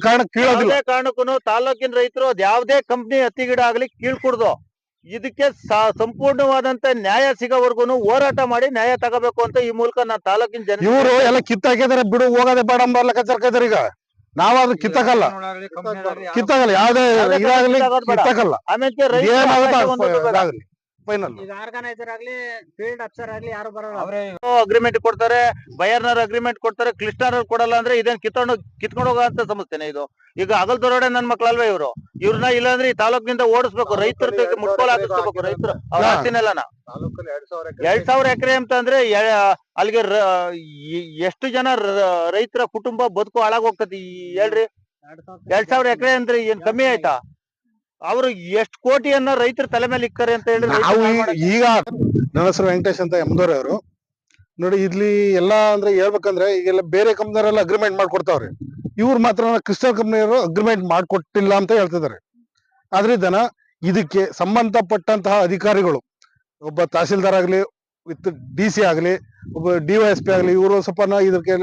ಕಾರಣ ಕೀಳೋದಿಲ್ಲ. ಯಾವುದೇ ಕಾರಣಕ್ಕೂ ತಾಲೂಕಿನ ರೈತರು ಅದ್ ಯಾವ್ದೇ ಕಂಪ್ನಿ ಹತ್ತಿ ಗಿಡ ಆಗ್ಲಿ ಕೀಳ್ಕೊಡ್ದು ಇದಕ್ಕೆ ಸ- ಸಂಪೂರ್ಣವಾದಂತ ನ್ಯಾಯ ಸಿಗೋವರೆಗೂ ಹೋರಾಟ ಮಾಡಿ ನ್ಯಾಯ ತಗೋಬೇಕು ಅಂತ ಈ ಮೂಲಕ ನಾನು ತಾಲೂಕಿನ ಜನ ಇವರು ಎಲ್ಲ ಕಿತ್ತಾಕಿದಾರೆ ಬಿಡು ಹೋಗೋದೇ ಬೇಡ ಅಂಬ ಈಗ. ಈಗ ನಾವಾದ್ರೂ ಕಿತ್ತಕಲ್ಲ. ಕಿತ್ತಾಗಲ್ಲ ಯಾವ್ದೇ ಯಾವ್ದೇ ಇದಾಗ್ಲಿ ಕಿತ್ತಕಲ್ಲ. ಆಮೇಲೆ ರೈತರ ಏನಾಗುತ್ತೆ ಆಕಾಶ ಬೇಡ. ಇದಾಗ್ಲಿ. ಫೈನಲ್ ಈಗ ಆರ್ಗನೈಸರ್ ಆಗ್ಲಿ ಫೀಲ್ಡ್ ಅಫ್ಸರ್ ಆಗ್ಲಿ ಯಾರು ಬರಲ್ಲ. ಅಗ್ರಿಮೆಂಟ್ ಕೊಡ್ತಾರೆ ಬಯರ್ನರ್ ಅಗ್ರಿಮೆಂಟ್ ಕೊಡ್ತಾರೆ ಕ್ಲಿಸ್ಟರ್ ಕೊಡಲ್ಲ ಅಂದ್ರೆ ಇದನ್ನ ಕಿತ್ಕೊಂಡು ಕಿತ್ಕೊಂಡು ಹೋಗೋಂತ ಸಮಸ್ಯೆನೆ ಇದು. ಈಗ ಅಗಲ್ ದೊರಡೆ ನನ್ ಮಕ್ಳಲ್ವೇ ಇವರು. ಇವ್ರನ್ನ ಇಲ್ಲಾಂದ್ರೆ ಈ ತಾಲೂಕಿನಿಂದ ಓಡಿಸ್ಬೇಕು ರೈತರ ಮುಟ್ಕೋಲ್ ಹಾಕಿಸ್ಬೇಕು ರೈತರು. ಅವ್ರ. ಆಸ್ತಿನೆಲ್ಲನ? ಎರಡ್ ಸಾವಿರ ಎಕರೆ ಅಂತ ಅಂದ್ರೆ ಅಲ್ಲಿಗೆ ಎಷ್ಟು ಜನ ರೈತರ ಕುಟುಂಬ ಬದುಕು ಹಾಳಾಗೋಗ್ತದೆ ಹೇಳ್ರಿ? ಎರಡ್ ಸಾವಿರ ಎಕರೆ ಅಂದ್ರೆ ಏನ್ ಕಮ್ಮಿ ಆಯ್ತಾ? ಅವ್ರು ಎಷ್ಟ್ ಕೋಟಿಯನ್ನ ರೈತರ ತಲೆ ಮೇಲೆ ಇಕ್ಕರೆ ಅಂತ ಹೇಳಿ ನಾವು ಈಗ ನನ್ನ ಹೆಸರು ವೆಂಕಟೇಶ್ ಅಂತ ಎಂದೋರ್ ಅವರು. ನೋಡಿ ಇಲ್ಲಿ ಎಲ್ಲಾ ಅಂದ್ರೆ ಹೇಳ್ಬೇಕಂದ್ರೆ ಈಗೆಲ್ಲ ಬೇರೆ ಕಂಪ್ನಿಯವರೆಲ್ಲ ಅಗ್ರಿಮೆಂಟ್ ಮಾಡ್ಕೊಡ್ತಾವ್ರಿ. ಇವ್ರು ಮಾತ್ರ ಕ್ರಿಸ್ಟಲ್ ಕಂಪ್ನಿಯವರು ಅಗ್ರಿಮೆಂಟ್ ಮಾಡ್ಕೊಟ್ಟಿಲ್ಲ ಅಂತ ಹೇಳ್ತಿದ್ದಾರೆ. ಆದ್ರಿಂದನ ಇದಕ್ಕೆ ಸಂಬಂಧಪಟ್ಟಂತಹ ಅಧಿಕಾರಿಗಳು ಒಬ್ಬ ತಹಸೀಲ್ದಾರ್ ಆಗ್ಲಿ ವಿತ್ ಡಿ ಸಿ ಆಗ್ಲಿ ಒಬ್ಬ ಡಿ ವೈ ಎಸ್ ಪಿ ಆಗ್ಲಿ ಇವರು ಸ್ವಲ್ಪ ಇದಕ್ಕೆ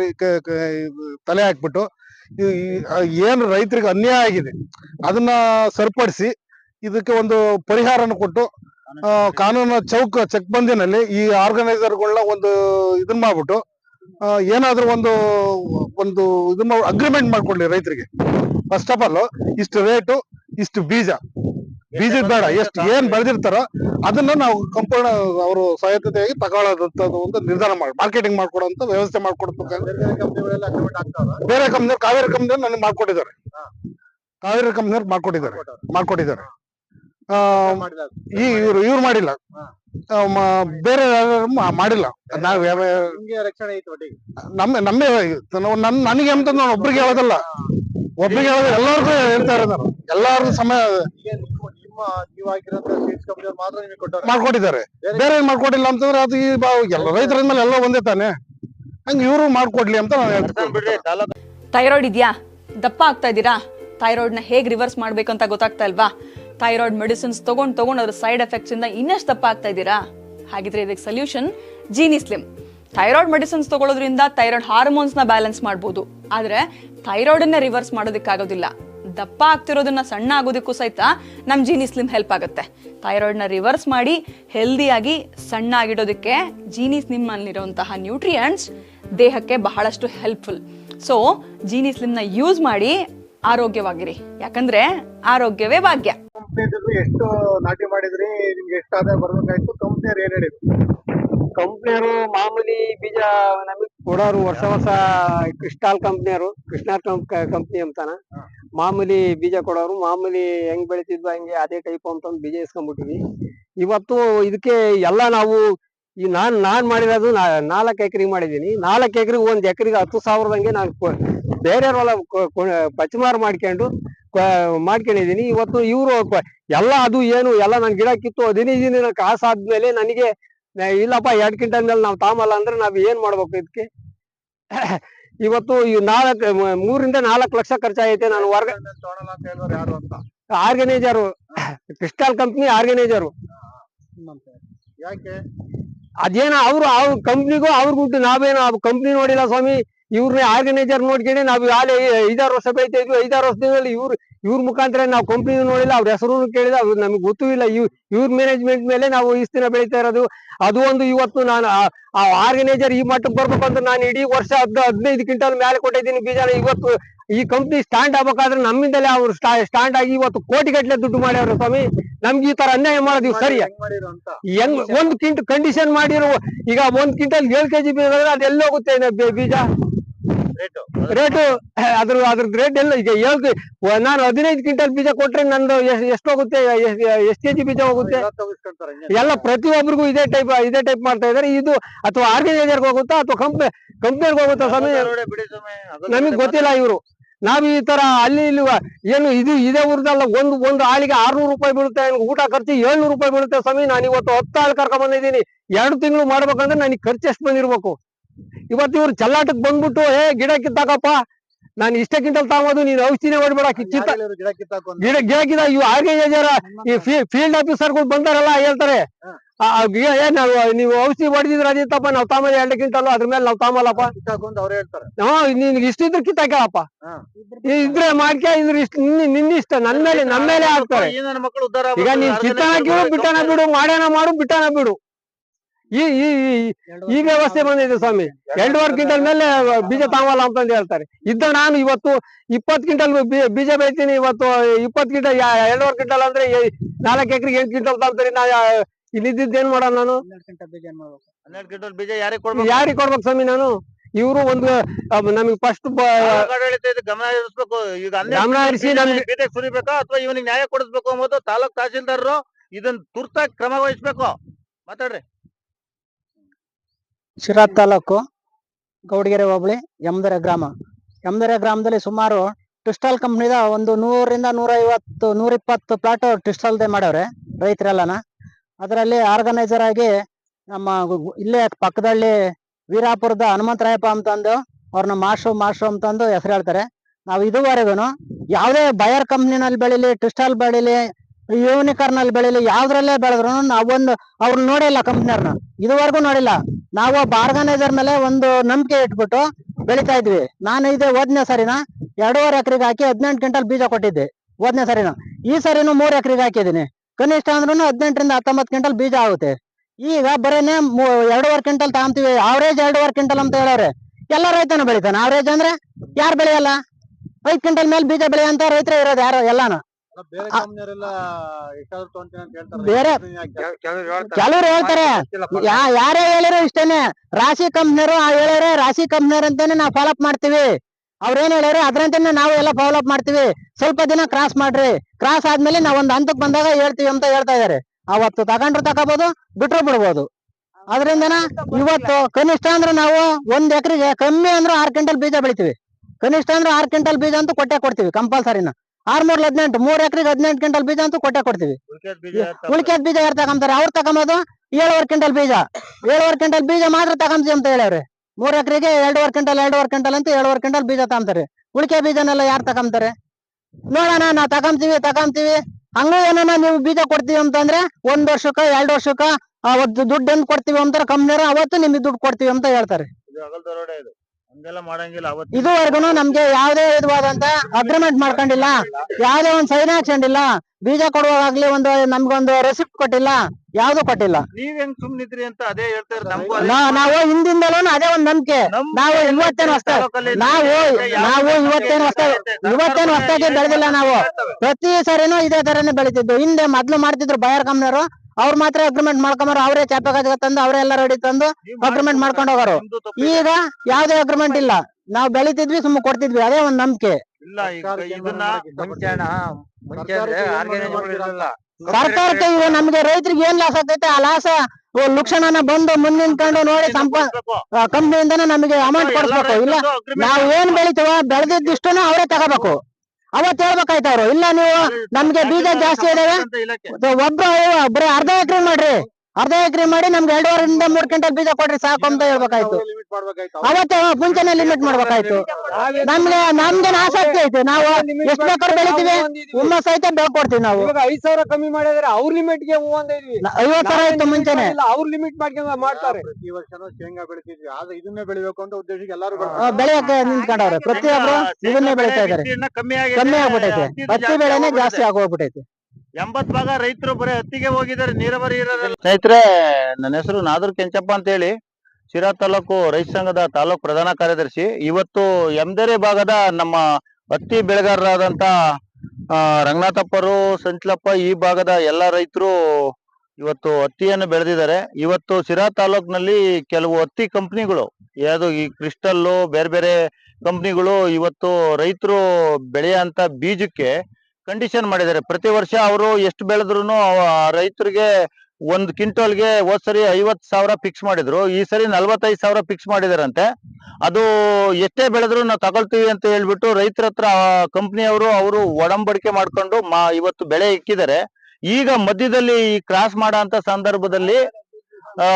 ತಲೆ ಹಾಕ್ಬಿಟ್ಟು ಏನು ರೈತರಿಗೆ ಅನ್ಯಾಯ ಆಗಿದೆ, ಅದನ್ನ ಸರಿಪಡಿಸಿ ಇದಕ್ಕೆ ಒಂದು ಪರಿಹಾರನ ಕೊಟ್ಟು ಕಾನೂನು ಚೌಕ ಬಂದಿನಲ್ಲಿ ಈ ಆರ್ಗನೈಸರ್ಗಳನ್ನ ಒಂದು ಇದನ್ ಮಾಡ್ಬಿಟ್ಟು ಏನಾದ್ರೂ ಒಂದು ಒಂದು ಇದನ್ನ ಅಗ್ರಿಮೆಂಟ್ ಮಾಡ್ಕೊಳ್ಳಿ ರೈತರಿಗೆ. ಫಸ್ಟ್ ಆಫ್ ಆಲ್ ಇಷ್ಟು ರೇಟು ಇಷ್ಟು ಬೀಜ. ಬೀಜ ಬೇಡ. ಎಷ್ಟು ಏನ್ ಬೆಳೆದಿರ್ತಾರೋ ಅದನ್ನ ನಾವು ಸಂಪೂರ್ಣ ಅವರು ಸ್ವಾಯತ್ತತೆಯಾಗಿ ತಗೊಳ್ಳೋದಂತ ಒಂದು ನಿರ್ಧಾರ ಮಾಡಿ ಮಾರ್ಕೆಟಿಂಗ್ ಮಾಡ್ಕೊಡೋಂತ ವ್ಯವಸ್ಥೆ ಮಾಡ್ಕೊಡ್ಬೇಕು ಬೇರೆ ಕಂಪ್ನಿಯವ್ರು ಕಾವೇರಿ ಕಂಪ್ನಿಯವ್ರು ನನಗೆ ಮಾಡ್ಕೊಟ್ಟಿದ್ದಾರೆ. ಕಾವೇರಿ ಕಂಪ್ನಿಯವ್ರು ಮಾಡ್ಕೊಟ್ಟಿದ್ದಾರೆ. ಮಾಡ್ಕೊಟ್ಟಿದ್ದಾರೆ. ಆ, ಈ ಇವ್ರು ಇವ್ರು ಮಾಡಿಲ್ಲ. ಬೇರೆ ಮಾಡಿಲ್ಲ. ನಾವ್ ನಮ್ಮ ನಮ್ಮೇ ನನ್ ನನಗೆ ಅಂತ ನಾನು ಒಬ್ರಿಗೆ ಹೇಳೋದಲ್ಲ. ಒಬ್ರಿಗೆ ಹೇಳೋದು ಎಲ್ಲಾರ್ಗು ಹೇಳ್ತಾ ಇರೋದು ನಾನು. ಎಲ್ಲಾರು ಸಮಯ ನೀವು ಕಂಪನಿ ಮಾತ್ರ ನಿಮಗೆ ಮಾಡ್ಕೊಟ್ಟಿದ್ದಾರೆ. ಬೇರೆ ಏನ್ ಮಾಡ್ಕೊಟ್ಟಿಲ್ಲ ಅಂತಂದ್ರೆ ಅದು ಈ ಬಾ- ಎಲ್ಲ ರೈತರ ಮೇಲೆ ಎಲ್ಲ ಒಂದೇ ತಾನೆ. ಹಂಗ ಇವರು ಮಾಡ್ಕೊಡ್ಲಿ ಅಂತ ನಾನು ಹೇಳ್ತೀನಿ. ಥೈರಾಯ್ಡ್ ಇದೆಯಾ? ದಪ್ಪ ಆಗ್ತಾ ಇದ್ದೀರಾ? ನ ಹೇಗೆ ರಿವರ್ಸ್ ಮಾಡಬೇಕು ಅಂತ ಗೊತ್ತಾಗ್ತಾ ಇಲ್ವಾ? ಥೈರಾಯ್ಡ್ ಮೆಡಿಸಿನ್ಸ್ ತಗೊಂಡ್ ತಗೊಂಡ್ ಅದ್ರ ಸೈಡ್ ಎಫೆಕ್ಟ್ಸ್ ಇಂದ ಇನ್ನಷ್ಟು ದಪ್ಪ ಆಗ್ತಾ ಇದ್ದೀರಾ? ಹಾಗಿದ್ರೆ ಇದಕ್ಕೆ solution Genie Slim thyroid medicines ತಗೊಳ್ಳೋದ್ರಿಂದ thyroid ಹಾರ್ಮೋನ್ಸ್ನ ಬ್ಯಾಲೆನ್ಸ್ ಮಾಡ್ಬೋದು. ಆದ್ರೆ ಥೈರಾಯ್ಡ್ನ ರಿವರ್ಸ್ ಮಾಡೋದಕ್ಕಾಗೋದಿಲ್ಲ. ದಪ್ಪ ಆಗ್ತಿರೋದನ್ನ ಸಣ್ಣ ಆಗೋದಕ್ಕೂ ಸಹಿತ ನಮ್ ಜೀನಿ ಸ್ಲಿಮ್ ಹೆಲ್ಪ್ ಆಗುತ್ತೆ. ಥೈರಾಯ್ಡ್ನ ರಿವರ್ಸ್ ಮಾಡಿ ಹೆಲ್ದಿಯಾಗಿ ಸಣ್ಣ ಆಗಿಡೋದಕ್ಕೆ ಜೀನಿ ಸ್ಲಿಮ್ ಅಲ್ಲಿರುವಂತಹ ನ್ಯೂಟ್ರಿಯೆಂಟ್ಸ್ ದೇಹಕ್ಕೆ ಬಹಳಷ್ಟು ಹೆಲ್ಪ್ಫುಲ್ ಸೊ ಜೀನಿ ಸ್ಲಿಮ್ನ ಯೂಸ್ ಮಾಡಿ ಆರೋಗ್ಯವಾಗಿರಿ. ಯಾಕಂದ್ರೆ ಆರೋಗ್ಯವೇ ಭಾಗ್ಯ. ಎಷ್ಟು ನಾಟಿ ಮಾಡಿದ್ರಿ ನಿಮ್ಗೆ ಎಷ್ಟು ಆದಾಯ ಬರ್ಬೇಕಾಯ್ತು ಕಂಪ್ನಿಯವ್ರು ಏನ್ ಹೇಳಿದ್ರು? ಕಂಪ್ನಿಯವರು ಮಾಮೂಲಿ ಬೀಜ ನಮಗೆ ಕೊಡೋರು ವರ್ಷ ವರ್ಷ ಕ್ರಿಸ್ಟಾಲ್ ಕಂಪ್ನಿಯವರು ಕೃಷ್ಣ ಕಂಪ್ನಿ ಅಂತಾನ. ಮಾಮೂಲಿ ಬೀಜ ಕೊಡೋರು, ಮಾಮೂಲಿ ಹೆಂಗ್ ಬೆಳಿತಿದ್ವು ಹಂಗೆ ಅದೇ ಟೈಪ್ ಅಂತಂದು ಬೀಜ ಇಸ್ಕೊಂಡ್ಬಿಟ್ಟಿವಿ ಇವತ್ತು ಇದಕ್ಕೆ ಎಲ್ಲ ನಾವು ಈ ನಾನ್ ನಾನ್ ಮಾಡಿರೋದು ನಾಲ್ಕು ಎಕರೆಗೆ ಮಾಡಿದೀನಿ ನಾಲ್ಕು ಎಕರೆಗೆ ಒಂದ್ ಎಕರೆಗೆ ಹತ್ತು ಸಾವಿರದಂಗೆ ನಾನು ಬೇರೆಯವ್ರ ಹೊಲ ಪಚ್ಚಮಾರು ಮಾಡ್ಕೊಂಡು ಮಾಡ್ಕೊಂಡಿದ್ದೀನಿ. ಇವತ್ತು ಇವರು ಎಲ್ಲ ಅದು ಏನು, ಎಲ್ಲ ನನ್ ಗಿಡ ಕಿತ್ತು ಹದಿನೈದು ದಿನ ಕಾಸಾದ್ಮೇಲೆ ನನಗೆ ಇಲ್ಲಪ್ಪ, ಎರಡ್ ಕ್ವಿಂಟಲ್ ಮೇಲೆ ನಾವು ತಾಮಲ್ಲ ಅಂದ್ರೆ ನಾವು ಏನ್ ಮಾಡ್ಬೇಕು ಇದಕ್ಕೆ? ಇವತ್ತು ಈ ನಾಲ್ಕ್ ಮೂರಿಂದ ನಾಲ್ಕು ಲಕ್ಷ ಖರ್ಚಾಗೈತೆ. ನಾನು ವರ್ಗ ಆರ್ಗನೈಜರು ಕ್ರಿಸ್ಟಾಲ್ ಕಂಪ್ನಿ ಆರ್ಗನೈಜರ್. ಯಾಕೆ? ಅದೇನ ಅವ್ರು ಅವ್ರ ಕಂಪ್ನಿಗೂ ಅವ್ರಿಗೂ ನಾವೇನು ಕಂಪ್ನಿ ನೋಡಿಲ್ಲ ಸ್ವಾಮಿ. ಇವ್ರನ್ನ ಆರ್ಗನೈಜರ್ ನೋಡ್ಕೊಂಡು ನಾವು ಯಾಲೆ ಐದಾರು ವರ್ಷ ಬೈತಾ ಇದ್ವಿ. ಐದಾರು ವರ್ಷದಲ್ಲಿ ಇವ್ರು ಇವ್ರ ಮುಖಾಂತರ ನಾವು ಕಂಪ್ನಿ ನೋಡಿಲ್ಲ ಅವ್ರ ಹೆಸರು ಕೇಳಿದ ಅವ್ರು ನಮ್ಗೆ ಗೊತ್ತೂ ಇಲ್ಲ. ಇವ್ ಇವ್ರ ಮ್ಯಾನೇಜ್ಮೆಂಟ್ ಮೇಲೆ ನಾವು ಇಷ್ಟಿನ ಬೆಳಿತಾ ಇರೋದು. ಅದು ಒಂದು ಇವತ್ತು ನಾನು ಆ- ಆರ್ಗನೈಜರ್ ಆರ್ಗನೈಸರ್ ಈ ಮಟ್ಟಕ್ಕೆ ಬರ್ಬೇಕು ಅಂತ ನಾನು ಇಡೀ ವರ್ಷ ಹದ್ ಹದಿನೈದು ಕ್ವಿಂಟಲ್ ಮೇಲೆ ಕೊಟ್ಟಿದ್ದೀನಿ ಬೀಜನ. ಇವತ್ತು ಈ ಕಂಪ್ನಿ ಸ್ಟ್ಯಾಂಡ್ ಆಗ್ಬೇಕಾದ್ರೆ ನಮ್ಮಿಂದಲೇ ಅವ್ರು ಸ್ಟ್ಯಾಂಡ್ ಆಗಿ ಇವತ್ತು ಕೋಟಿ ಗಟ್ಟಲೆ ದುಡ್ಡು ಮಾಡ್ಯಾವ್ರ ಸ್ವಾಮಿ. ನಮ್ಗೆ ಈ ತರ ಅನ್ಯಾಯ ಮಾಡೋದು ಸರಿ ಹೆಂಗ್ ಒಂದ್ ಕ್ವಿಂಟ್ ಕಂಡೀಷನ್ ಮಾಡಿರೋ ಈಗ ಒಂದ್ ಕ್ವಿಂಟಲ್ ಏಳು ಕೆಜಿ ಬೀಜ ಅದು ಎಲ್ಲಿ ಹೋಗುತ್ತೆ ಇನ್ನು ಬೀಜ? ರೇಟು ರೇಟು ಅದ್ರ ಅದ್ರದ್ದು ರೇಟ್ ಎಲ್ಲ ಈಗ ಹೇಳ್ತಿ ನಾನು ಹದಿನೈದು ಕ್ವಿಂಟಲ್ ಬೀಜ ಕೊಟ್ರೆ ನಂದು ಎಷ್ಟ್ ಎಷ್ಟು ಹೋಗುತ್ತೆ? ಎಷ್ಟು ಕೆಜಿ ಬೀಜ ಹೋಗುತ್ತೆ? ಎಲ್ಲ ಪ್ರತಿಯೊಬ್ಬರಿಗೂ ಇದೇ ಟೈಪ್ ಇದೇ ಟೈಪ್ ಮಾಡ್ತಾ ಇದಾರೆ. ಇದು ಅಥವಾ ಆರ್ಗನೈಸರ್ಗೆ ಹೋಗುತ್ತಾ ಅಥವಾ ಕಂಪ್ನಿ ಕಂಪ್ನಿಗೆ ಹೋಗುತ್ತಾ ಸ್ವಾಮಿ. ನಮಗ್ ಗೊತ್ತಿಲ್ಲ ಇವರು. ನಾವ್ ಈ ತರ ಅಲ್ಲಿ ಇಲ್ಲಿ ಏನು ಇದು ಇದೇ ಊರ್ದಲ್ಲ ಒಂದು ಒಂದು ಆಳಿಗೆ ಆರ್ನೂರು ರೂಪಾಯಿ ಬೀಳುತ್ತೆ ಊಟ ಖರ್ಚು ಏಳ್ನೂರು ರೂಪಾಯಿ ಬೀಳುತ್ತೆ ಸ್ವಾಮಿ. ನಾನು ಇವತ್ತು ಹತ್ತು ಆಳು ಕರ್ಕೊಂಡ್ ಬಂದಿದ್ದೀನಿ. ಎರಡು ತಿಂಗಳು ಮಾಡ್ಬೇಕಂದ್ರೆ ನನಗೆ ಖರ್ಚು ಎಷ್ಟು ಬಂದಿರ್ಬೇಕು? ಇವತ್ತು ಇವ್ರು ಚಲ್ಲಾಟಕ್ ಬಂದ್ಬಿಟ್ಟು ಏ ಗಿಡ ಕಿತ್ತಾಕಪ್ಪ. ನಾನು ಇಷ್ಟೇ ಕ್ವಿಂಟಲ್ ತಗೋದು ನೀನ್ ಔಷಧಿನೇ ಹೊಡ್ಬೇಡ ಕಿಚ್ಚಿತ್ತ ಗಿಡ ಗಿಡ ಗಿಡಕ್ಕಿದ ಇವು ಆರ್ಗನೈಸರ್ ಈ ಫೀಲ್ಡ್ ಆಫೀಸರ್ಗಳು ಬಂದಾರಲ್ಲ ಹೇಳ್ತಾರೆ. ನಾವು ಔಷಧಿ ಹೊಡೆದಿದ್ರೆ ಅದಿತ್ತಪ್ಪ ನಾವ್ ತಾಮದ ಎರಡು ಕ್ವಿಂಟಲ್ ಅದ್ರ ಮೇಲೆ ನಾವ್ ತಾಮಲ್ಲಪ್ಪ ಹಾ ನಿನ್ಗೆ ಇಷ್ಟಿದ್ರೆ ಕಿತ್ತಾಕಪ್ಪ. ಇದ್ರೆ ಮಾಡ್ಕೆ ಇದ್ರೆ ಇಷ್ಟ ನಿನ್ನಿಷ್ಟ ನನ್ ಮೇಲೆ ನನ್ ಮೇಲೆ ನನ್ನ ಉದ್ಧಾರ ಈಗ ನೀನ್ ಕಿಡು ಬಿಟ್ಟಾನ ಬಿಡು ಮಾಡ್ಯಾನ ಮಾಡು ಬಿಟ್ಟಾನ ಬಿಡು. ಈ ಈ ವ್ಯವಸ್ಥೆ ಬಂದಿದೆ ಸ್ವಾಮಿ. ಎರಡೂವರೆ ಕ್ವಿಂಟಲ್ ಮೇಲೆ ಬೀಜ ತಾವಲ್ಲ ಅಂತಂದು ಹೇಳ್ತಾರೆ. ಇದ್ದ ನಾನು ಇವತ್ತು ಇಪ್ಪತ್ತು ಕ್ವಿಂಟಲ್ ಬೀಜ ಬೆಳಿತೀನಿ ಇವತ್ತು ಇಪ್ಪತ್ತು ಕ್ವಿಂಟಲ್ ಎರಡೂವರೆ ಕ್ವಿಂಟಲ್ ಅಂದ್ರೆ ನಾಲ್ಕು ಎಕರೆಗೆ ಎಂಟು ಕ್ವಿಂಟಲ್ ತಂತಾರೆ ನಾ ಇಲ್ಲಿ ಇಲ್ಲಿದ್ದಿದ್ದು ಏನ್ ಮಾಡೋಣ ನಾನು? ಹನ್ನೆರಡು ಕ್ವಿಂಟಲ್ ಬೀಜ ಯಾರಿಗೆ ಕೊಡ್ಬೇಕು? ಯಾರಿಗೆ ಕೊಡ್ಬೇಕು ಸ್ವಾಮಿ ನಾನು? ಇವರು ಒಂದು ನಮಗೆ ಫಸ್ಟ್ ಗಮನ ಹರಿಸಬೇಕು. ಈಗ ಗಮನ ಹರಿಸಿ ಬೀಜ- ನಮ್ಗೆ ಬೀಜಕ್ಕೆ ಸುರಿಬೇಕಾ ಅಥವಾ ಇವನಿಗೆ ನ್ಯಾಯ ಕೊಡಿಸ್ಬೇಕು ಎಂಬುದು ತಾಲೂಕ್ ತಹಸೀಲ್ದಾರರು ಇದನ್ನ ತುರ್ತಾಗಿ ಕ್ರಮ ವಹಿಸ್ಬೇಕು ಮಾತಾಡ್ರಿ. ಶಿರಾ ತಾಲೂಕು ಗೌಡಗೆರೆ ಹೋಬಳಿ ಯಮದರೆ ಗ್ರಾಮ. ಯಮದರೆ ಗ್ರಾಮದಲ್ಲಿ ಸುಮಾರು ಟಿಸ್ಟಾಲ್ ಕಂಪ್ನಿದ ಒಂದು ನೂರರಿಂದ ನೂರೈವತ್ತು, ನೂರಿಪ್ಪತ್ತು ಪ್ಲಾಟ್ ದೇ ಮಾಡವ್ರೆ ರೈತರೆಲ್ಲನ. ಅದರಲ್ಲಿ ಆರ್ಗನೈಸರ್ ಆಗಿ ನಮ್ಮ ಇಲ್ಲೇ ಪಕ್ಕದಲ್ಲಿ ವೀರಾಪುರದ ಹನುಮಂತರಾಯಪ್ಪ ಅಂತಂದು ಅವ್ರನ್ನ ಮಾಸ್ಟ್ರು ಮಾಸ್ಟ್ರು ಅಂತಂದು ಹೆಸರು ಹೇಳ್ತಾರೆ. ನಾವು ಇದುವರೆಗೂ ಯಾವುದೇ ಬಯರ್ ಕಂಪ್ನಿನಲ್ಲಿ ಬೆಳಿಲಿ ಟಿಸ್ಟಾಲ್ ಬೆಳಿಲಿ ಯೂನಿಕಾರ್ನಲ್ಲಿ ಬೆಳಿಲಿ ಯಾವ್ದ್ರಲ್ಲೇ ಬೆಳೆದ್ರು ನಾವೊಂದು ಅವ್ರನ್ನ ನೋಡಿಲ್ಲ ಕಂಪ್ನಿಯವ್ರನ್ನ ಇದುವರೆಗೂ ನೋಡಿಲ್ಲ. ನಾವು ಬಾರ್ಗನೈಸರ್ ಮೇಲೆ ಒಂದು ನಂಬಿಕೆ ಇಟ್ಬಿಟ್ಟು ಬೆಳಿತಾ ಇದ್ವಿ. ನಾನು ಇದೆ ಹೋದ್ನೇ ಸರಿನ? ಎರಡೂವರೆ ಎಕರೆಗೆ ಹಾಕಿ ಹದಿನೆಂಟು ಕ್ವಿಂಟಲ್ ಬೀಜ ಕೊಟ್ಟಿದ್ದೆ ಹೋದ್ನೇ ಸರಿನ? ಈ ಸರಿನು ಮೂರ್ ಎಕರೆಗೆ ಹಾಕಿದೀನಿ ಕನಿಷ್ಠ ಅಂದ್ರೂ ಹದಿನೆಂಟರಿಂದ ಹತ್ತೊಂಬತ್ತು ಕ್ವಿಂಟಲ್ ಬೀಜ ಆಗುತ್ತೆ. ಈಗ ಬರೇನೆ ಎರಡೂವರೆ ಕ್ವಿಂಟಲ್ ತಗೊಂತೀವಿ ಆವ್ರೇಜ್ ಎರಡೂವರೆ ಕ್ವಿಂಟಲ್ ಅಂತ ಹೇಳೋರೆ ಎಲ್ಲ ರೈತನು ಬೆಳಿತಾನೆ. ಆವ್ರೇಜ್ ಅಂದ್ರೆ ಯಾರು ಬೆಳೆಯಲ್ಲ? ಐದ್ ಕ್ವಿಂಟಲ್ ಮೇಲೆ ಬೀಜ ಬೆಳೆಯಂತ ರೈತರೇ ಇರೋದು ಯಾರು? ಎಲ್ಲಾನು. ಅಲ್ಲ, ಬೇರೆ ಕೆಲವ್ರು ಹೇಳ್ತಾರೆ. ಯಾ ಯಾರೇ ಹೇಳಿರೋ ಇಷ್ಟೇನೆ. ರಾಶಿ ಕಂಪ್ನಿಯರು ಹೇಳಿದ್ರೆ ರಾಶಿ ಕಂಪ್ನಿಯರ್ ಅಂತಾನೆ ನಾವು ಫಾಲೋಅಪ್ ಮಾಡ್ತೀವಿ. ಅವ್ರೇನ್ ಹೇಳ್ಯಾರ ಅದ್ರಂತಾನೆ ನಾವು ಎಲ್ಲ ಫಾಲೋಅಪ್ ಮಾಡ್ತೀವಿ. ಸ್ವಲ್ಪ ದಿನ ಕ್ರಾಸ್ ಮಾಡ್ರಿ. ಕ್ರಾಸ್ ಆದ್ಮೇಲೆ ನಾವ್ ಒಂದ್ ಹಂತಕ್ ಬಂದಾಗ ಹೇಳ್ತೀವಿ ಅಂತ ಹೇಳ್ತಾ ಇದಾರೆ. ಅವತ್ತು ತಗೊಂಡ್ರು ತಗೋಬಹುದು ಬಿಟ್ರು ಬಿಡ್ಬೋದು. ಅದರಿಂದನ ಇವತ್ತು ಕನಿಷ್ಠ ಅಂದ್ರೆ ನಾವು ಒಂದ್ ಎಕರೆಗೆ ಕಮ್ಮಿ ಅಂದ್ರೆ ಆರ್ ಕ್ವಿಂಟಲ್ ಬೀಜ ಬೆಳಿತೀವಿ. ಕನಿಷ್ಠ ಅಂದ್ರೆ ಆರ್ ಕ್ವಿಂಟಲ್ ಬೀಜ ಅಂತೂ ಕೊಟ್ಟೆ ಕೊಡ್ತೀವಿ ಕಂಪಲ್ಸರಿನ ಆರ್ ಮೂರ್ ಹದಿನೆಂಟು ಮೂರ್ ಎಕರೆಗೆ ಹದಿನೆಂಟು ಕ್ವಿಂಟಲ್ ಬೀಜ ಅಂತೂ ಕೊಟ್ಟೆ ಕೊಡ್ತೀವಿ. ಉಳ್ಕೆದ್ ಬೀಜ ಯಾರು ತಗೊಂತಾರೆ? ಅವ್ರು ತಗೊಂಬೋದು ಏಳುವರೆ ಕ್ವಿಂಟಲ್ ಬೀಜ. ಏಳುವರೆ ಕ್ವಿಂಟಲ್ ಬೀಜ ಮಾತ್ರ ತಗೊಂತೀವಿ ಅಂತ ಹೇಳ್ಯಾವ್ರೆ. ಮೂರ್ ಎಕರೆಗೆ ಎರಡುವರೆ ಕ್ವಿಂಟಲ್ ಎರಡುವರೆ ಕ್ವಿಂಟಲ್ ಅಂತ ಏಳುವರೆ ಕ್ವಿಂಟಲ್ ಬೀಜ ತಗೊಂತಾರೆ. ಉಳಿಕೆ ಬೀಜನೆಲ್ಲ ಯಾರು ತಗೊಂತಾರೆ? ನೋಡೋಣ ನಾ ತಗೊಂತೀವಿ ತಗೊಂತೀವಿ. ಹಂಗೂ ಏನೋ ನೀವು ಬೀಜ ಕೊಡ್ತೀವಿ ಅಂತಂದ್ರೆ ಒಂದ್ ವರ್ಷಕ್ಕ ಎರಡ್ ವರ್ಷಕ್ಕ ಅವತ್ತು ದುಡ್ಡು ಕೊಡ್ತೀವಿ ಅಂತಾರೆ ಕಂಪ್ನಿಯವರು ಅವತ್ತು ನಿಮಗೆ ದುಡ್ಡು ಕೊಡ್ತೀವಿ ಅಂತ ಹೇಳ್ತಾರೆ. ಇದುವರೆಗೂ ನಮ್ಗೆ ಯಾವ್ದೇ ವಿಧವಾದಂತ ಅಗ್ರಿಮೆಂಟ್ ಮಾಡ್ಕೊಂಡಿಲ್ಲ. ಯಾವ್ದೇ ಒಂದ್ ಸೈನ್ ಹಾಕೊಂಡಿಲ್ಲ ಬೀಜ ಕೊಡುವಾಗ್ಲಿ ಒಂದು ನಮ್ಗೊಂದು ರೆಸಿಪ್ಟ್ ಕೊಟ್ಟಿಲ್ಲ. ಯಾವ್ದು ಕೊಟ್ಟಿಲ್ಲ. ನೀವ್ ಹೆಂಗ್ ಸುಮ್ನಿದ್ರಿ ಅಂತ ಅದೇ ಹೇಳ್ತಾರೆ ನಾವು ಹಿಂದಿಂದಲೂ ಅದೇ ಒಂದ್ ನಂಬಿಕೆ. ನಾವು ಇವತ್ತೇನು ಹೊಸ ನಾವು ನಾವು ಇವತ್ತೇನು ಹೊಸ ಇವತ್ತೇನು ಹೊಸ್ತಾಗಿ ಬೆಳೆದಿಲ್ಲ ನಾವು. ಪ್ರತಿ ಸರಿನೂ ಇದೇ ತರನೇ ಬೆಳಿತಿದ್ವು ಹಿಂದೆ ಮೊದ್ಲು ಮಾಡ್ತಿದ್ರು ಬಯರ್ ಕಂಪ್ನಿಯವರು. ಅವ್ರು ಮಾತ್ರ ಅಗ್ರಿಮೆಂಟ್ ಮಾಡ್ಕೊಂಬಾರ ಅವರೇ ಚಾಪೆ ಗಜ ತಂದು ಅವರೇ ಎಲ್ಲ ರೆಡಿ ತಂದು ಅಗ್ರಿಮೆಂಟ್ ಮಾಡ್ಕೊಂಡು ಹೋಗೋರು. ಈಗ ಯಾವ್ದೇ ಅಗ್ರಿಮೆಂಟ್ ಇಲ್ಲ. ನಾವ್ ಬೆಳಿತಿದ್ವಿ ಸುಮ್ಮನೆ ಕೊಡ್ತಿದ್ವಿ ಅದೇ ಒಂದ್ ನಂಬಿಕೆ. ಇಲ್ಲ ಇದನ್ನ ಸರ್ಕಾರಕ್ಕೆ ಈಗ ನಮ್ಗೆ ರೈತರಿಗೆ ಏನ್ ಲಾಸ್ ಆಗ್ತೈತೆ ಆ ಲಾಸ ಲಕ್ಷಣನ ಬಂದು ಮುಂದ್ ನಿಂತ್ಕೊಂಡು ನೋಡಿ ಸಂಪ ಕಂಪ್ನಿಯಿಂದನೇ ನಮಗೆ ಅಮೌಂಟ್ ಕೊಡಿಸ್ಬೇಕು. ಇಲ್ಲ ನಾವ್ ಏನ್ ಬೆಳಿತೀವ ಬೆಳೆದಿದ್ದಿಷ್ಟುನು ಅವರೇ ತಗೋಬೇಕು. ಅವತ್ ಹೇಳ್ಬೇಕಾಯ್ತವ್ರು ಇಲ್ಲ ನೀವು ನಮ್ಗೆ ಬೀಜ ಜಾಸ್ತಿ ಇದಾವೆ? ಒಬ್ರು ಬರೀ ಅರ್ಧ ಎಕರೆ ಮಾಡ್ರಿ. ಅರ್ಧ ಎಕರೆ ಮಾಡಿ ನಮ್ಗೆ ಎರಡೂವರೆಯಿಂದ ಮೂರ್ ಕ್ವಿಂಟಲ್ ಬೀಜ ಕೊಡ್ರಿ ಸಾಕು ಅಂತ ಹೇಳ್ಬೇಕಾಯ್ತು. ಅವತ್ತೇ ಮುಂಚೆನೆ ಲಿಮಿಟ್ ಮಾಡ್ಬೇಕಾಯ್ತು. ನಮ್ಗೆ ನಮ್ಗೆ ಆಸಕ್ತಿ ಐತೆ ನಾವು ಎಷ್ಟ್ ಬೇಕಾದ್ರೆ ಬೆಳಿತೀವಿ. ಸಹಿತ ಐತೆ ಬೆಳ್ಕೊಡ್ತೀವಿ ನಾವು. ಇವಾಗ ಐದ್ ಸಾವಿರ ಕಮ್ಮಿ ಮಾಡಿದ್ರೆ ಅವ್ರ ಲಿಮಿಟ್ಗೆ ಐವತ್ ಸಾವಿರ ಇತ್ತು ಮುಂಚೆನೆ. ಅವ್ರ ಲಿಮಿಟ್ ಮಾಡ್ಕೊಂಡು ಮಾಡ್ತಾರೆ. ಈ ವರ್ಷ ಶೇಂಗಾ ಬೆಳಿತೀವಿ ಆದ್ರೆ ಇದನ್ನೇ ಬೆಳಿಬೇಕು ಅಂತ ಉದ್ದೇಶಕ್ಕೆ ಎಲ್ಲರೂ ಬೆಳೆಯಕ್ಕೆ ನಿಂತ್ಕೊಂಡವ್ರೆ. ಪ್ರತಿಯೊಬ್ರು ಇದನ್ನೇ ಬೆಳಿತಾ ಇದಾರೆ ಕಮ್ಮಿ ಆಗಿದೆ. ಕಮ್ಮಿ ಆಗ್ಬಿಟ್ಟೈತೆ. ಹತ್ತಿ ಜಾಸ್ತಿ ಬೆಳೆನೆ. ಜಾಸ್ತಿ ಆಗೋಗ್ಬಿಟ್ಟೈತೆ. ಎಂಬತ್ ಭಾಗ ರೈತರು ಬರೀ ಹತ್ತಿಗೆ ಹೋಗಿದ್ದಾರೆ, ನೀರಾವರಿ ಸ್ನೇಹಿತರೆ, ನನ್ನ ಹೆಸರು ನಾದೂರ್ ಕೆಂಚಪ್ಪ ಅಂತ ಹೇಳಿ ಶಿರಾ ತಾಲೂಕು ರೈತ ಸಂಘದ ತಾಲೂಕು ಪ್ರಧಾನ ಕಾರ್ಯದರ್ಶಿ. ಇವತ್ತು ಎಂದರೆ ಭಾಗದ ನಮ್ಮ ಹತ್ತಿ ಬೆಳೆಗಾರರಾದಂತ ರಂಗನಾಥಪ್ಪರು, ಸಂಚಲಪ್ಪ ಈ ಭಾಗದ ಎಲ್ಲ ರೈತರು ಇವತ್ತು ಹತ್ತಿಯನ್ನು ಬೆಳೆದಿದ್ದಾರೆ. ಇವತ್ತು ಶಿರಾ ತಾಲೂಕಿನಲ್ಲಿ ಕೆಲವು ಹತ್ತಿ ಕಂಪ್ನಿಗಳು, ಯಾವುದು ಈ ಕ್ರಿಸ್ಟಲ್ಲು, ಬೇರೆ ಬೇರೆ ಕಂಪ್ನಿಗಳು ಇವತ್ತು ರೈತರು ಬೆಳೆಯಂತ ಬೀಜಕ್ಕೆ ಕಂಡೀಷನ್ ಮಾಡಿದ್ದಾರೆ. ಪ್ರತಿ ವರ್ಷ ಅವರು ಎಷ್ಟು ಬೆಳೆದ್ರು ರೈತರಿಗೆ ಒಂದು ಕ್ವಿಂಟಲ್ಗೆ ಹೋದ್ ಸರಿ ಐವತ್ ಸಾವಿರ ಫಿಕ್ಸ್ ಮಾಡಿದ್ರು. ಈ ಸರಿ ನಲ್ವತ್ತೈದು ಸಾವಿರ ಫಿಕ್ಸ್ ಮಾಡಿದಾರಂತೆ. ಅದು ಎಷ್ಟೇ ಬೆಳೆದ್ರು ನಾವು ತಗೊಳ್ತೀವಿ ಅಂತ ಹೇಳ್ಬಿಟ್ಟು ರೈತರ ಹತ್ರ ಕಂಪ್ನಿಯವರು ಅವರು ಒಡಂಬಡಿಕೆ ಮಾಡ್ಕೊಂಡು ಮಾ ಇವತ್ತು ಬೆಳೆ ಇಕ್ಕಿದ್ದಾರೆ. ಈಗ ಮಧ್ಯದಲ್ಲಿ ಈ ಕ್ರಾಸ್ ಮಾಡೋ ಅಂತ ಸಂದರ್ಭದಲ್ಲಿ, ಆ,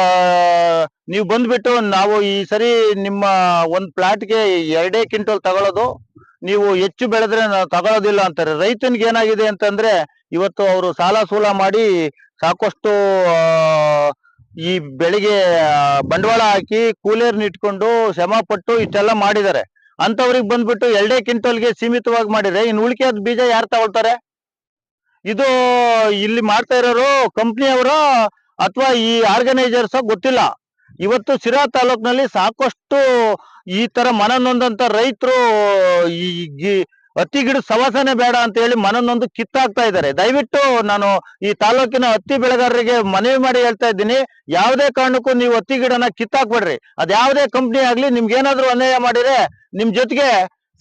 ನೀವು ಬಂದ್ಬಿಟ್ಟು ನಾವು ಈ ಸರಿ ನಿಮ್ಮ ಒಂದ್ ಪ್ಲಾಟ್ಗೆ ಎರಡೇ ಕ್ವಿಂಟಲ್ ತಗೊಳ್ಳೋದು ನೀವು ಹೆಚ್ಚು ಬೆಳೆದ್ರೆ ತಗೊಳ್ಳೋದಿಲ್ಲ ಅಂತಾರೆ. ರೈತನಿಗೆ ಏನಾಗಿದೆ ಅಂತಂದ್ರೆ ಇವತ್ತು ಅವರು ಸಾಲ ಸೂಲ ಮಾಡಿ ಸಾಕಷ್ಟು ಈ ಬೆಳಿಗ್ಗೆ ಬಂಡವಾಳ ಹಾಕಿ ಕೂಲಿಯರ್ನ ಇಟ್ಕೊಂಡು ಶ್ರಮ ಪಟ್ಟು ಇಷ್ಟೆಲ್ಲ ಮಾಡಿದ್ದಾರೆ. ಅಂತವ್ರಿಗೆ ಬಂದ್ಬಿಟ್ಟು ಎರಡೇ ಕ್ವಿಂಟಲ್ಗೆ ಸೀಮಿತವಾಗಿ ಮಾಡಿದ್ರೆ ಇನ್ನು ಉಳಿಕೆ ಬೀಜ ಯಾರು ತಗೊಳ್ತಾರೆ? ಇದು ಇಲ್ಲಿ ಮಾಡ್ತಾ ಇರೋರು ಕಂಪ್ನಿಯವರ ಅಥವಾ ಈ ಆರ್ಗನೈಸರ್ಸ್ ಗೊತ್ತಿಲ್ಲ. ಇವತ್ತು ಸಿರಾ ತಾಲೂಕಿನಲ್ಲಿ ಸಾಕಷ್ಟು ಈ ತರ ಮನನೊಂದಂತ ರೈತರು ಈ ಹತ್ತಿ ಗಿಡ ಸವಾಸನೆ ಬೇಡ ಅಂತ ಹೇಳಿ ಮನನೊಂದು ಕಿತ್ತಾಕ್ತಾ ಇದ್ದಾರೆ. ದಯವಿಟ್ಟು ನಾನು ಈ ತಾಲೂಕಿನ ಹತ್ತಿ ಬೆಳೆಗಾರರಿಗೆ ಮನವಿ ಮಾಡಿ ಹೇಳ್ತಾ ಇದ್ದೀನಿ. ಯಾವುದೇ ಕಾರಣಕ್ಕೂ ನೀವು ಹತ್ತಿ ಗಿಡನ ಕಿತ್ತಾಕ್ಬೇಡ್ರಿ. ಅದ್ ಯಾವುದೇ ಕಂಪ್ನಿ ಆಗ್ಲಿ ನಿಮ್ಗೆ ಏನಾದ್ರು ಅನ್ಯಾಯ ಮಾಡಿದ್ರೆ ನಿಮ್ ಜೊತೆಗೆ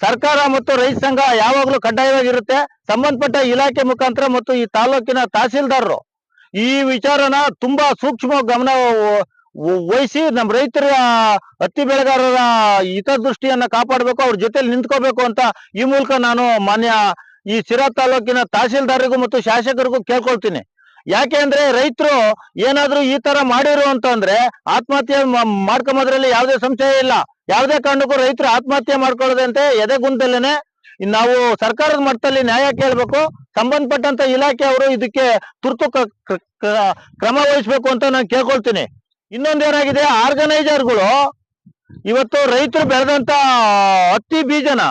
ಸರ್ಕಾರ ಮತ್ತು ರೈತ ಸಂಘ ಯಾವಾಗ್ಲೂ ಕಡ್ಡಾಯವಾಗಿರುತ್ತೆ. ಸಂಬಂಧಪಟ್ಟ ಇಲಾಖೆ ಮುಖಾಂತರ ಮತ್ತು ಈ ತಾಲೂಕಿನ ತಹಸೀಲ್ದಾರರು ಈ ವಿಚಾರನ ತುಂಬಾ ಸೂಕ್ಷ್ಮ ಗಮನ ವಹಿಸಿ ನಮ್ಮ ರೈತರ ಹತ್ತಿ ಬೆಳೆಗಾರರ ಹಿತದೃಷ್ಟಿಯನ್ನ ಕಾಪಾಡಬೇಕು, ಅವ್ರ ಜೊತೆಲಿ ನಿಂತ್ಕೋಬೇಕು ಅಂತ ಈ ಮೂಲಕ ನಾನು ಮಾನ್ಯ ಈ ಸಿರಾ ತಾಲೂಕಿನ ತಹಸೀಲ್ದಾರರಿಗೂ ಮತ್ತು ಶಾಸಕರಿಗೂ ಕೇಳ್ಕೊಳ್ತೀನಿ. ಯಾಕೆ ಅಂದ್ರೆ ರೈತರು ಏನಾದ್ರೂ ಈ ತರ ಮಾಡಿರು ಅಂತಂದ್ರೆ ಆತ್ಮಹತ್ಯೆ ಮಾಡ್ಕೊಂಬೋದ್ರಲ್ಲಿ ಯಾವುದೇ ಸಂಶಯ ಇಲ್ಲ. ಯಾವುದೇ ಕಾರಣಕ್ಕೂ ರೈತರು ಆತ್ಮಹತ್ಯೆ ಮಾಡ್ಕೊಳ್ಳೋದಂತೆ ಎದೆಗುಂದಲ್ಲೇನೆ ನಾವು ಸರ್ಕಾರದ ಮಟ್ಟದಲ್ಲಿ ನ್ಯಾಯ ಕೇಳಬೇಕು, ಸಂಬಂಧಪಟ್ಟಂತ ಇಲಾಖೆ ಅವರು ಇದಕ್ಕೆ ತುರ್ತು ಕ್ರಮ ವಹಿಸ್ಬೇಕು ಅಂತ ನಾನು ಕೇಳ್ಕೊಳ್ತೀನಿ. ಇನ್ನೊಂದೇನಾಗಿದೆ ಆರ್ಗನೈಸರ್ಗಳು ಇವತ್ತು ರೈತರು ಬೆಳೆದಂತ ಹತ್ತಿ ಬೀಜನ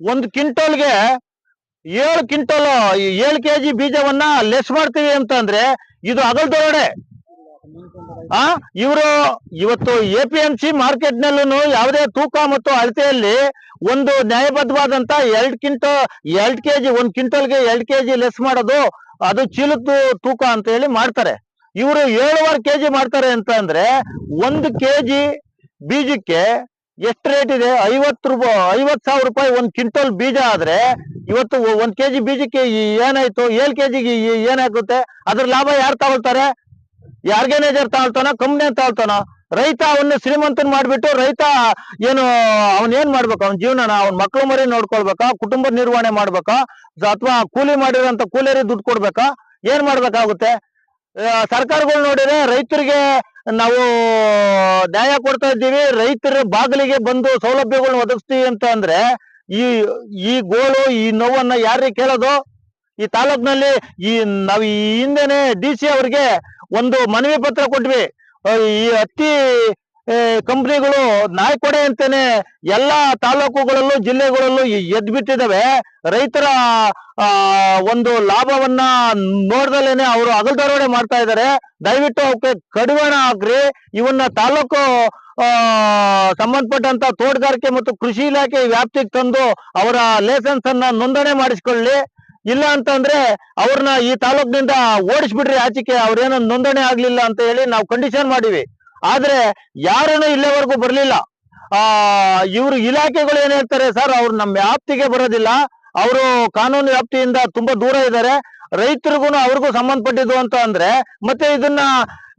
ಒಂದು ಕ್ವಿಂಟಲ್ಗೆ ಏಳು ಕ್ವಿಂಟಲ್, ಏಳು ಕೆಜಿ ಬೀಜವನ್ನ ಲೆಸ್ ಮಾಡ್ತೀವಿ ಅಂತಂದ್ರೆ ಇದು ಅಗಲ್ದೊಳಗಡೆ ಆ? ಇವರು ಇವತ್ತು A P M C market ನಲ್ಲೂ ಯಾವುದೇ ತೂಕ ಮತ್ತು ಅಳತೆಯಲ್ಲಿ ಒಂದು ನ್ಯಾಯಬದ್ಧವಾದಂತ ಎರಡ್ ಕ್ವಿಂಟಲ್, ಎರಡ್ ಕೆಜಿ, ಒಂದ್ ಕ್ವಿಂಟಲ್ಗೆ ಎರಡ್ ಕೆಜಿ ಲೆಸ್ ಮಾಡೋದು ಅದು ಚೀಲದ್ದು ತೂಕ ಅಂತ ಹೇಳಿ ಮಾಡ್ತಾರೆ. ಇವರು ಏಳುವರೆ ಕೆಜಿ ಮಾಡ್ತಾರೆ ಅಂತ ಅಂದ್ರೆ ಒಂದು ಕೆಜಿ ಬೀಜಕ್ಕೆ ಎಷ್ಟು ರೇಟ್ ಇದೆ? ಐವತ್ತು ರೂಪಾಯಿ ಐವತ್ ಸಾವಿರ ರೂಪಾಯಿ ಒಂದು ಕ್ವಿಂಟಲ್ ಬೀಜ ಆದ್ರೆ ಇವತ್ತು ಒಂದು ಕೆಜಿ ಬೀಜಕ್ಕೆ ಏನಾಯ್ತು? ಏಳ್ ಕೆಜಿಗೆ ಏನಾಗುತ್ತೆ? ಅದ್ರ ಲಾಭ ಯಾರು ತಗೊಳ್ತಾರೆ? ಆರ್ಗನೈಸರ್ ತಗೊಳ್ತಾನೋ? ಕಂಪ್ನಿ ತಗೊಳ್ತಾನೋ? ರೈತ ಅವನ್ನ ಶ್ರೀಮಂತನ್ ಮಾಡ್ಬಿಟ್ಟು ರೈತ ಏನು ಅವನ್ ಏನ್ ಮಾಡ್ಬೇಕು? ಅವನ ಜೀವನನ ಅವನ್ ಮಕ್ಳು ಮರಿ ನೋಡ್ಕೊಳ್ಬೇಕಾ? ಕುಟುಂಬ ನಿರ್ವಹಣೆ ಮಾಡ್ಬೇಕಾ? ಅಥವಾ ಕೂಲಿ ಮಾಡಿರೋಂತ ಕೂಲಿಯರಿಗೆ ದುಡ್ಡು ಕೊಡ್ಬೇಕಾ? ಏನ್ ಮಾಡ್ಬೇಕಾಗುತ್ತೆ? ಸರ್ಕಾರಗಳು ನೋಡಿದ್ರೆ ರೈತರಿಗೆ ನಾವು ನ್ಯಾಯ ಕೊಡ್ತಾ ಇದ್ದೀವಿ, ರೈತರ ಬಾಗಿಲಿಗೆ ಬಂದು ಸೌಲಭ್ಯಗಳನ್ನ ಒದಗಿಸ್ತೀವಿ ಅಂತ ಅಂದ್ರೆ ಈ ಈ ಗೋಳು, ಈ ನೋವನ್ನ ಯಾರಿಗೆ ಕೇಳೋದು? ಈ ತಾಲೂಕಿನಲ್ಲಿ ಈ, ನಾವು ಈ ಹಿಂದೆನೆ ಡಿ ಸಿ ಅವ್ರಿಗೆ ಒಂದು ಮನವಿ ಪತ್ರ ಕೊಟ್ವಿ. ಈ ಹತ್ತಿ ಕಂಪ್ನಿಗಳು ನಾಯ್ಕೊಡೆ ಅಂತಾನೆ ಎಲ್ಲಾ ತಾಲೂಕುಗಳಲ್ಲೂ ಜಿಲ್ಲೆಗಳಲ್ಲೂ ಎದ್ ಬಿಟ್ಟಿದಾವೆ ರೈತರ ಒಂದು ಲಾಭವನ್ನ ನೋಡ್ದಲೇನೆ ಅವರು ಅಗಲ್ದರೋಡೆ ಮಾಡ್ತಾ ಇದ್ದಾರೆ. ದಯವಿಟ್ಟು ಅವಕ್ಕೆ ಕಡಿವಾಣ ಹಾಕ್ರಿ. ಇವನ್ನ ತಾಲೂಕು ಸಂಬಂಧಪಟ್ಟಂತ ತೋಟಗಾರಿಕೆ ಮತ್ತು ಕೃಷಿ ಇಲಾಖೆ ವ್ಯಾಪ್ತಿಗೆ ತಂದು ಅವರ ಲೈಸೆನ್ಸ್ ಅನ್ನ ನೋಂದಣಿ ಮಾಡಿಸ್ಕೊಳ್ಳಿ. ಇಲ್ಲ ಅಂತಂದ್ರೆ ಅವ್ರನ್ನ ಈ ತಾಲೂಕಿನಿಂದ ಓಡಿಸ್ಬಿಡ್ರಿ. ಆಚೆಗೆ ಅವ್ರೇನೋ ನೋಂದಣಿ ಆಗ್ಲಿಲ್ಲ ಅಂತ ಹೇಳಿ ನಾವು ಕಂಡೀಷನ್ ಮಾಡಿವಿ. ಆದ್ರೆ ಯಾರನ್ನು ಇಲ್ಲಿವರೆಗೂ ಬರಲಿಲ್ಲ. ಆ, ಇವ್ರ ಇಲಾಖೆಗಳು ಏನ್ ಹೇಳ್ತಾರೆ ಸರ್, ಅವ್ರು ನಮ್ಮ ವ್ಯಾಪ್ತಿಗೆ ಬರೋದಿಲ್ಲ. ಅವರು ಕಾನೂನು ವ್ಯಾಪ್ತಿಯಿಂದ ತುಂಬಾ ದೂರ ಇದ್ದಾರೆ. ರೈತರಿಗೂ ಅವ್ರಿಗೂ ಸಂಬಂಧಪಟ್ಟಿದ್ದು ಅಂತ ಅಂದ್ರೆ, ಮತ್ತೆ ಇದನ್ನ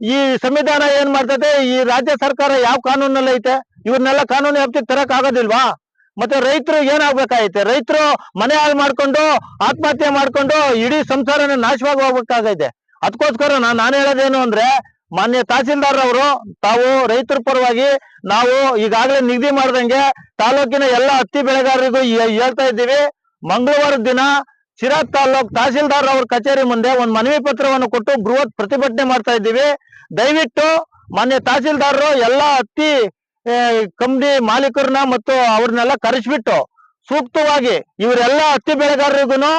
ಈ ಸಂವಿಧಾನ ಏನ್ ಮಾಡ್ತದೆ, ಈ ರಾಜ್ಯ ಸರ್ಕಾರ ಯಾವ ಕಾನೂನಲ್ಲಿ ಐತೆ? ಇವ್ರನ್ನೆಲ್ಲ ಕಾನೂನು ವ್ಯಾಪ್ತಿಗೆ ತರಕ್ ಆಗೋದಿಲ್ವಾ? ಮತ್ತೆ ರೈತರು ಏನಾಗ್ಬೇಕಾಗೈತೆ ರೈತರು ಮನೆ ಹಾಳು ಮಾಡ್ಕೊಂಡು, ಆತ್ಮಹತ್ಯೆ ಮಾಡ್ಕೊಂಡು ಇಡೀ ಸಂಸಾರನ ನಾಶವಾಗಿ ಹೋಗ್ಬೇಕಾಗೈತೆ. ಅದಕ್ಕೋಸ್ಕರ ನಾನ್ ನಾನು ಹೇಳೋದೇನು ಅಂದ್ರೆ ಮಾನ್ಯ ತಹಸೀಲ್ದಾರ್ ಅವರು ತಾವು ರೈತರ ಪರವಾಗಿ ನಾವು ಈಗಾಗಲೇ ನಿಗದಿ ಮಾಡ್ದಂಗೆ ತಾಲೂಕಿನ ಎಲ್ಲ ಹತ್ತಿ ಬೆಳೆಗಾರರಿಗೂ ಹೇಳ್ತಾ ಇದ್ದೀವಿ. ಮಂಗಳವಾರದ ದಿನ ಸಿರಾ ತಾಲೂಕ್ ತಹಸೀಲ್ದಾರ್ ಅವ್ರ ಕಚೇರಿ ಮುಂದೆ ಒಂದು ಮನವಿ ಪತ್ರವನ್ನು ಕೊಟ್ಟು ಬೃಹತ್ ಪ್ರತಿಭಟನೆ ಮಾಡ್ತಾ ಇದ್ದೀವಿ. ದಯವಿಟ್ಟು ಮಾನ್ಯ ತಹಸೀಲ್ದಾರರು ಎಲ್ಲ ಹತ್ತಿ ಕಂಪ್ನಿ ಮಾಲೀಕರನ್ನ ಮತ್ತು ಅವ್ರನ್ನೆಲ್ಲ ಕರೆಸ್ಬಿಟ್ಟು ಸೂಕ್ತವಾಗಿ ಇವರೆಲ್ಲ ಹತ್ತಿ ಬೆಳೆಗಾರರಿಗೂ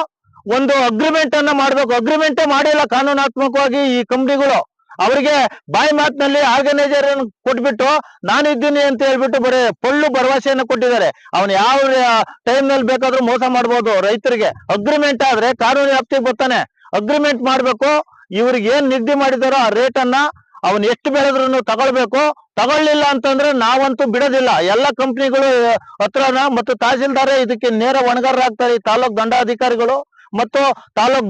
ಒಂದು ಅಗ್ರಿಮೆಂಟ್ ಅನ್ನ ಮಾಡ್ಬೇಕು. ಅಗ್ರಿಮೆಂಟೇ ಮಾಡಿಲ್ಲ ಕಾನೂನಾತ್ಮಕವಾಗಿ ಈ ಕಂಪ್ನಿಗಳು ಅವರಿಗೆ ಬಾಯಿ ಮಾತಿನಲ್ಲಿ ಆರ್ಗನೈಸರ್ ಕೊಟ್ಬಿಟ್ಟು ನಾನು ಇದ್ದೀನಿ ಅಂತ ಹೇಳ್ಬಿಟ್ಟು ಬರೀ ಪೊಳ್ಳು ಭರವಸೆಯನ್ನು ಕೊಟ್ಟಿದ್ದಾರೆ. ಅವನು ಯಾವ ಟೈಮ್ನಲ್ಲಿ ಬೇಕಾದ್ರೂ ಮೋಸ ಮಾಡ್ಬೋದು ರೈತರಿಗೆ. ಅಗ್ರಿಮೆಂಟ್ ಆದ್ರೆ ಕಾನೂನು ವ್ಯಾಪ್ತಿಗೆ ಬರ್ತಾನೆ. ಅಗ್ರಿಮೆಂಟ್ ಮಾಡ್ಬೇಕು, ಇವ್ರಿಗೆ ಏನ್ ನಿಗದಿ ಮಾಡಿದಾರೋ ಆ ರೇಟ್ ಅನ್ನ ಅವನ್ ಎಷ್ಟು ಬೆಳೆದ್ರು ತಗೊಳ್ಬೇಕು. ತಗೊಳ್ಳಿಲ್ಲ ಅಂತಂದ್ರೆ ನಾವಂತೂ ಬಿಡೋದಿಲ್ಲ. ಎಲ್ಲ ಕಂಪ್ನಿಗಳು ಹತ್ರನ ಮತ್ತು ತಹಸೀಲ್ದಾರೇ ಇದಕ್ಕೆ ನೇರ ಒಣಗಾರರಾಗ್ತಾರೆ ಈ ತಾಲೂಕ್ ದಂಡಾಧಿಕಾರಿಗಳು ಮತ್ತು ತಾಲೂಕ್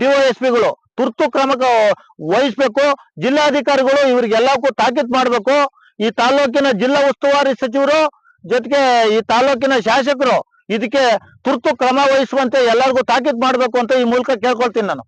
ಡಿವೈಎಸ್ಪಿಗಳು ತುರ್ತು ಕ್ರಮ ವಹಿಸ್ಬೇಕು. ಜಿಲ್ಲಾಧಿಕಾರಿಗಳು ಇವ್ರಿಗೆಲ್ಲಕ್ಕೂ ತಾಕೀತ್ ಮಾಡ್ಬೇಕು. ಈ ತಾಲೂಕಿನ ಜಿಲ್ಲಾ ಉಸ್ತುವಾರಿ ಸಚಿವರು ಜೊತೆಗೆ ಈ ತಾಲೂಕಿನ ಶಾಸಕರು ಇದಕ್ಕೆ ತುರ್ತು ಕ್ರಮ ವಹಿಸುವಂತೆ ಎಲ್ಲರಿಗೂ ತಾಕೀತ್ ಮಾಡಬೇಕು ಅಂತ ಈ ಮೂಲಕ ಕೇಳ್ಕೊಳ್ತೀನಿ ನಾನು.